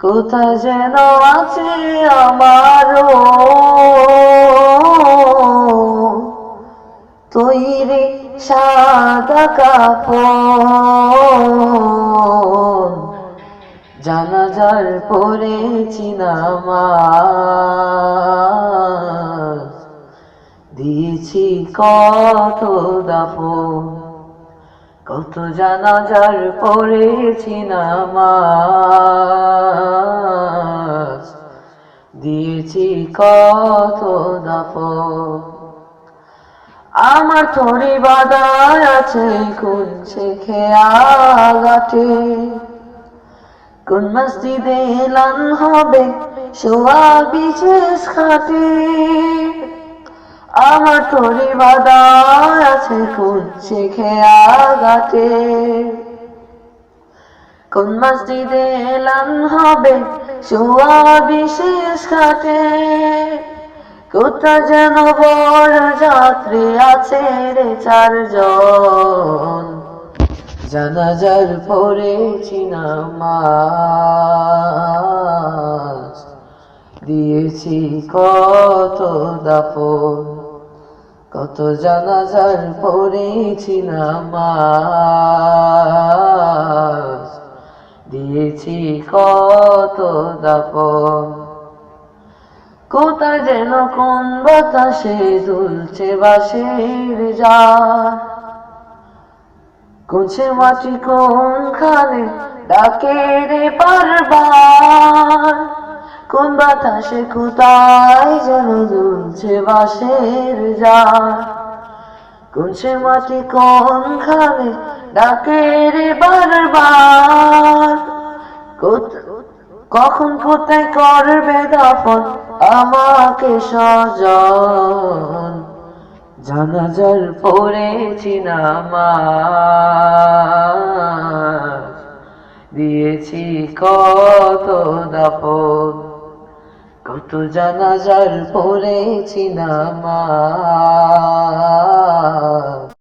কোথায় যেন আছে আমারও? তৈরি সাদা কাপড়। জানাজার পড়েছি নামাজ। দিয়েছি কত দাফন। কত জানাজার পড়েছি নামাজ। দিয়েছি কত দাফন। আমার থরি বাদায় আছে কোন খেয়া গাটে কোন মসজিদে এলান হবে শোয়া বিশেষ খাটে আমার তরি বাদায় আছে কোন খেয়া গাটে কোন মসজিদে এলান হবে শোয়া বিশেষ খাটে কোথা যেন বড় যাত্রী আছে রে চারজন? জানাজার পড়েছি নামাজ দিয়েছি কত দাফন। কত জানাজার পড়েছি নামাজ। দিয়েছি কত দাফন কোথায় যেন কোন বাতাসে দুলছে বাসের যা কোনছে মাটি কোনখানে, ডাকে রে পারবার। কোন বাতাসে কোথায় যেন দুলছে বাসের যা কোনছে মাটি কোনখানে ডাকে রে বারবার? কখন কোথায় করবে দাফন আমাকে সজন? জানাজার পড়েছি নামাজ। দিয়েছি কত দাফন। কত জানাজার পড়েছি নামা